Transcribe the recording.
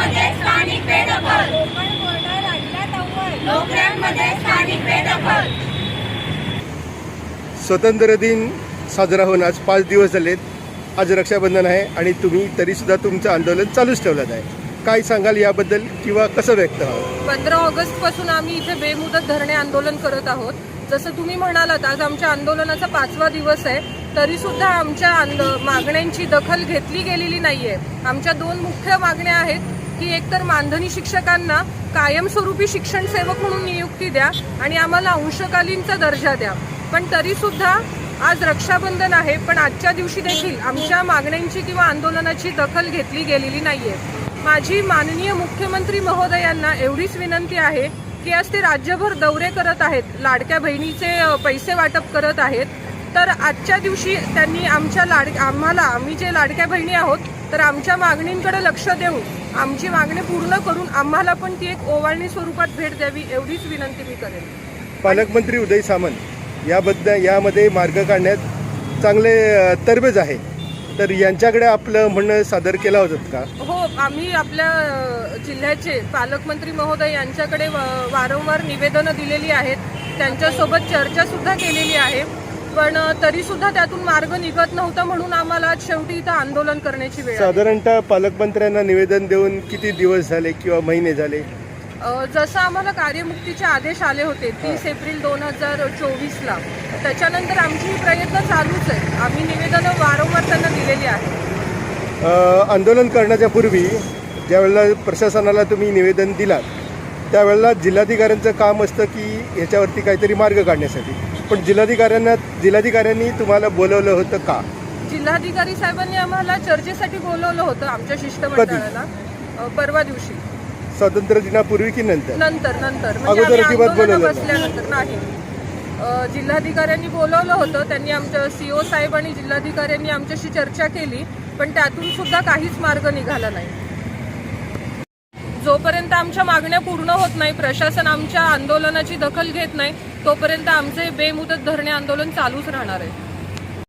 नोकऱ्यांमध्ये स्थानिक बेदखल कोकण बोर्डर राज्यात अव्वल नोकऱ्यांमध्ये स्थानिक बेदखल स्वतंत्र दिन साजरा होऊन आज पाच दिवस झालेत. आज रक्षाबंधन आहे आणि तुम्ही तरीसुद्धा तुमचं आंदोलन चालूच ठेवलं आहे. काय सांगाल याबद्दल किंवा कसं व्यक्त व्हावं? पंधरा ऑगस्टपासून आम्ही इथे बेमुदत धरणे आंदोलन करत आहोत. जसं तुम्ही म्हणालात आज आमच्या आंदोलनाचा पाचवा दिवस आहे. तरी सुद्धा आमच्या आंद मागण्यांची दखल घेतली गेलेली नाहीये. आमच्या दोन मुख्य मागण्या आहेत. की एकतर मानधनी शिक्षकांना कायमस्वरूपी शिक्षण सेवक म्हणून नियुक्ती द्या आणि आम्हाला अंशकालीनचा दर्जा द्या. पण तरीसुद्धा आज रक्षाबंधन आहे पण आजच्या दिवशी देखील आमच्या मागण्यांची किंवा आंदोलनाची दखल घेतली गेलेली नाहीये. माझी माननीय मुख्यमंत्री महोदयांना एवढीच विनंती आहे की आज ते राज्यभर दौरे करत आहेत लाडक्या बहिणीचे पैसे वाटप करत आहेत. तर आजच्या दिवशी त्यांनी आमच्या लाड आम्हाला आम्ही जे लाडक्या बहिणी आहोत तर आमच्या मागणींकडे लक्ष देऊन आमची मागणी पूर्ण करून आम्हाला पण ती एक ओवाळणी स्वरूपात भेट द्यावी एवढीच विनंती मी करेन. पालकमंत्री उदय सामंत याबद्दल यामध्ये मार्ग काढण्यात चांगले तरबेज आहे. तर यांच्याकडे आपलं म्हणणं सादर केलं होतं का? हो आम्ही आपल्या जिल्ह्याचे पालकमंत्री महोदय यांच्याकडे वारंवार निवेदनं दिलेली आहेत. त्यांच्यासोबत चर्चा सुद्धा केलेली आहे. पण अ, तरी सुद्धा त्यातून मार्ग निघत नव्हता म्हणून आम्हाला शेवटी इथं आंदोलन करण्याची वेळ आली. साधारणतः पालकमंत्र्यांना निवेदन देऊन किती दिवस झाले किंवा महिने झाले? अ, जसं आम्हाला कार्यमुक्तीचे आदेश आले होते तीस एप्रिल दोन हजार चोवीसला. त्याच्यानंतर आमची ही प्रयत्न चालूच आहे. आम्ही निवेदनं वारंवार त्यांना दिलेली आहेत. अ, आंदोलन करण्याच्या पूर्वी ज्यावेळेला प्रशासनाला तुम्ही निवेदन दिलात त्यावेळेला जिल्हाधिकाऱ्यांचं काम असतं की ह्याच्यावरती काहीतरी मार्ग काढण्यासाठी? पण जिल्हाधिकाऱ्यांना जिल्हाधिकाऱ्यांनी तुम्हाला बोलवलं होतं का? जिल्हाधिकारी साहेबांनी आम्हाला चर्चेसाठी बोलवलं होतं आमच्या शिष्टमंडळाला अ, परवा दिवशी. स्वातंत्र्य दिनापूर्वी की नंतर? नंतर नंतर. म्हणजे अगोदर आम्ही अजिबात बोलवलं बसल्यानंतर नाही. अ, जिल्हाधिकाऱ्यांनी बोलवलं होतं त्यांनी आमच्या सीओ साहेब आणि जिल्हाधिकाऱ्यांनी आमच्याशी चर्चा केली पण त्यातून सुद्धा काहीच मार्ग निघाला नाही. जोपर्यंत आमच्या मागण्या पूर्ण होत नाही प्रशासन आमच्या आंदोलनाची दखल घेत नाही तोपर्यंत आमचे बेमुदत धरणे आंदोलन चालूच राहणार आहे.